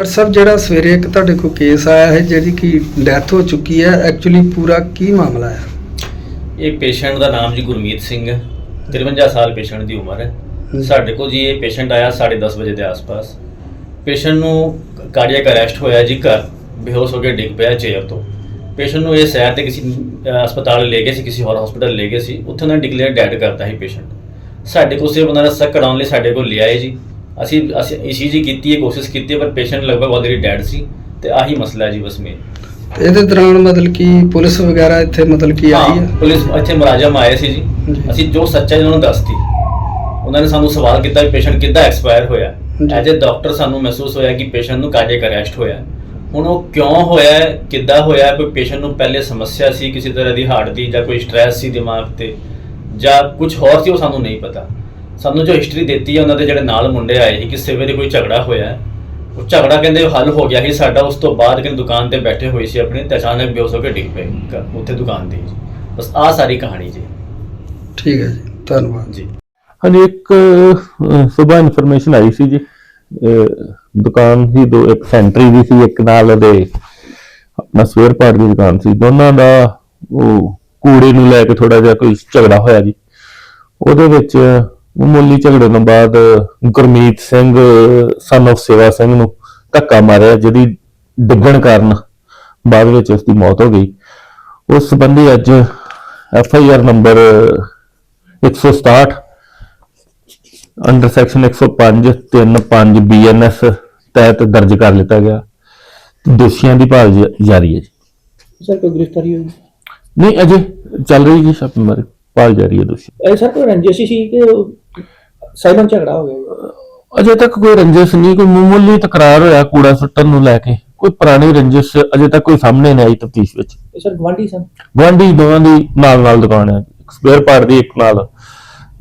Doctor ਸਾਹਿਬ ਜਿਹੜਾ ਸਵੇਰੇ ਇੱਕ ਤੁਹਾਡੇ ਕੋਲ ਕੇਸ ਆਇਆ ਹੈ ਜਿਹਦੀ ਕਿ ਡੈਥ ਹੋ ਚੁੱਕੀ ਹੈ ਐਕਚੁਅਲੀ ਪੂਰਾ ਕੀ ਮਾਮਲਾ ਹੈ? ਇਹ ਪੇਸ਼ੈਂਟ ਦਾ ਨਾਮ ਜੀ ਗੁਰਮੀਤ ਸਿੰਘ ਹੈ। 53 ਸਾਲ ਪੇਸ਼ੈਂਟ ਦੀ ਉਮਰ ਹੈ। ਸਾਡੇ ਕੋਲ ਜੀ ਇਹ ਪੇਸ਼ੈਂਟ ਆਇਆ 10:30 ਵਜੇ ਦੇ ਆਸ-ਪਾਸ। ਪੇਸ਼ੈਂਟ ਨੂੰ ਕਾਰਡੀਅਕ ਅਰੈਸਟ ਹੋਇਆ ਜੀ ਘਰ। ਬੇਹੋਸ਼ ਹੋ ਕੇ ਡਿੱਗ ਪਿਆ ਚੇਅਰ ਤੋਂ। ਪੇਸ਼ੈਂਟ ਨੂੰ ਇਹ ਸੈਰ ਤੇ ਕਿਸੇ ਹਸਪਤਾਲ ਲੈ ਗਏ ਸੀ ਕਿਸੇ ਹੋਰ ਹਸਪਤਾਲ ਲੈ ਗਏ ਸੀ। ਉੱਥੇ ਉਹਨਾਂ ਨੇ ਡਿਕਲੇਅਰ ਡੈਡ ਕਰਤਾ ਸੀ ਪੇਸ਼ੈਂਟ ਸਾਡੇ ਕੋਲ ਸਿਰਫ ਉਹਨਾਂ ਦਾ ਸੱਕ ਕਢਾਉਣ ਲਈ ਸਾਡੇ ਕੋਲ ਲਿਆਏ ਜੀ। ਅਸੀਂ ਅਸੀਂ ਈਸੀਜੀ ਕੀਤੀ ਹੈ ਕੋਸ਼ਿਸ਼ ਕੀਤੀ ਹੈ, ਪਰ ਪੇਸ਼ੈਂਟ ਲਗਭਗ ਆਲਰੇਡੀ ਡੈਡ ਸੀ ਤੇ ਆਹੀ ਮਸਲਾ ਜੀ ਬਸ ਮੇਨ ਤੇ ਇਹਦੇ ਦੌਰਾਨ ਮਤਲਬ ਕਿ ਪੁਲਿਸ ਵਗੈਰਾ ਇੱਥੇ ਮਤਲਬ ਕਿ ਆਈ ਹਾਂ, ਪੁਲਿਸ ਇੱਥੇ ਮੁਲਾਜ਼ਮ ਆਏ ਸੀ ਜੀ। ਅਸੀਂ ਜੋ ਸੱਚਾਈ ਉਹਨਾਂ ਨੂੰ ਦੱਸਤੀ। ਉਹਨਾਂ ਨੇ ਸਾਨੂੰ ਸਵਾਲ ਕੀਤਾ ਕਿ ਪੇਸ਼ੈਂਟ ਕਿੱਦਾਂ ਐਕਸਪਾਇਰ ਹੋਇਆ। ਐਜ ਅ ਡਾਕਟਰ ਸਾਨੂੰ ਮਹਿਸੂਸ ਹੋਇਆ ਕਿ ਪੇਸ਼ੈਂਟ ਨੂੰ ਕਾਰਡੀਅਕ ਅਰੈਸਟ ਹੋਇਆ। ਹੁਣ ਉਹ ਕਿਉਂ ਹੋਇਆ ਕਿੱਦਾਂ ਹੋਇਆ ਕੋਈ ਪੇਸ਼ੈਂਟ ਨੂੰ ਪਹਿਲੇ ਸਮੱਸਿਆ ਸੀ ਕਿਸੇ ਤਰ੍ਹਾਂ ਦੀ ਹਾਰਟ ਦੀ ਜਾਂ ਕੋਈ ਸਟ੍ਰੈਸ ਸੀ ਦਿਮਾਗ ਤੇ ਜਾਂ ਕੁਝ ਹੋਰ ਸੀ ਉਹ ਸਾਨੂੰ ਨਹੀਂ ਪਤਾ। ਸਾਨੂੰ ਜੋ ਹਿਸਟਰੀ ਦਿੱਤੀ ਹੈ ਉਹਨਾਂ ਦੇ ਜਿਹੜੇ ਨਾਲ ਮੁੰਡੇ ਆਏ ਸੀ ਕਿ ਸਵੇਰੇ ਕੋਈ ਝਗੜਾ ਹੋਇਆ। ਉਹ ਝਗੜਾ ਕਹਿੰਦੇ ਹੱਲ ਹੋ ਗਿਆ ਸੀ ਸਾਡਾ ਉਸ ਤੋਂ ਬਾਅਦ ਕਿ ਦੁਕਾਨ ਤੇ ਬੈਠੇ ਹੋਏ ਸੀ ਆਪਣੇ ਤੇ ਅਚਾਨਕ ਬੇਹੋਸ਼ ਹੋ ਕੇ ਡਿੱਗ ਪਏ ਉੱਥੇ ਦੁਕਾਨ ਜੀ। ਬਸ ਆਹ ਸਾਰੀ ਕਹਾਣੀ ਜੀ। ਠੀਕ ਹੈ ਜੀ ਧੰਨਵਾਦ। ਜੀ। ਹਾਂਜੀ ਇੱਕ ਸਵੇਰ ਇਨਫੋਰਮੇਸ਼ਨ ਆਈ ਸੀ ਜੀ। ਅਹ, ਦੁਕਾਨ ਸੀ ਦੋ ਇੱਕ ਸੈਂਟਰੀ ਦੀ ਸੀ ਇੱਕ ਨਾਲ ਉਹਦੇ ਆਪਣਾ ਸਵੇਅਰ ਪਾਰਟ ਦੀ ਦੁਕਾਨ ਸੀ। ਦੋਨਾਂ ਦਾ ਉਹ ਕੂੜੇ ਨੂੰ ਲੈ ਕੇ ਥੋੜਾ ਜਿਹਾ ਕੋਈ ਝਗੜਾ ਹੋਇਆ ਜੀ। ਉਹਦੇ ਵਿੱਚ ਮਾਮੂਲੀ ਝਗੜੇ ਤੋਂ ਬਾਅਦ ਗੁਰਮੀਤ ਸਿੰਘ ਸਨ of ਸੇਵਾ ਸਿੰਘ ਨੂੰ ਧੱਕਾ ਮਾਰਿਆ ਜਿਹਦੀ ਡਿੱਗਣ ਕਾਰਨ ਬਾਅਦ ਵਿੱਚ ਉਸ ਦੀ ਮੌਤ ਹੋ ਗਈ। ਉਸ ਸੰਬੰਧੀ ਅੱਜ F I R number 167 under section 105 35 BNS ਤਹਿਤ ਦਰਜ ਕਰ ਲਿੱਤਾ ਗਿਆ। ਦੋਸ਼ੀਆਂ ਦੀ ਭਾਲ ਜ- ਜਾਰੀ ਹੈ ਜੀ। ਸਰ ਕੋਈ ਗ੍ਰਿਫਤਾਰੀ ਹੋਈ? ਨਹੀਂ ਅਜੇ ਚੱਲ ਰਹੀ ਜੀ ਛਾਪੇਮਾਰੀ ਭਾਲ ਜਾਰੀ ਹੈ ਦੋਸ਼ੀ ਇਹ ਸਰ ਕੋਈ ਰੰਜਿਸ਼ ਸੀ ਕਿ ਸਾਈਲੈਂਟ ਝਗੜਾ ਹੋ ਗਿਆ ਅਜੇ ਤੱਕ ਕੋਈ ਰੰਜਿਸ਼ ਨਹੀਂ ਕੋਈ ਮਾਮੂਲੀ ਤਕਰਾਰ ਹੋਇਆ ਕੂੜਾ ਸੁੱਟਣ ਨੂੰ ਲੈ ਕੇ? ਕੋਈ ਪੁਰਾਣੀ ਰੰਜਿਸ਼ ਅਜੇ ਤੱਕ ਕੋਈ ਸਾਹਮਣੇ ਨਹੀਂ ਆਈ ਤਫਤੀਸ਼ ਵਿੱਚ? ਇਹ ਸਰ ਗਵਾਂਢੀ ਸਨ। ਗੁਆਂਢੀ ਦੋਵਾਂ ਦੀ ਨਾਲ ਨਾਲ ਦੁਕਾਨ ਹੈ। ਇੱਕ ਸਪੇਅਰ ਪਾਰਟ ਦੀ ਇੱਕ ਨਾਲ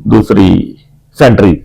ਦੂਸਰੀ ਸੈਂਟਰੀ।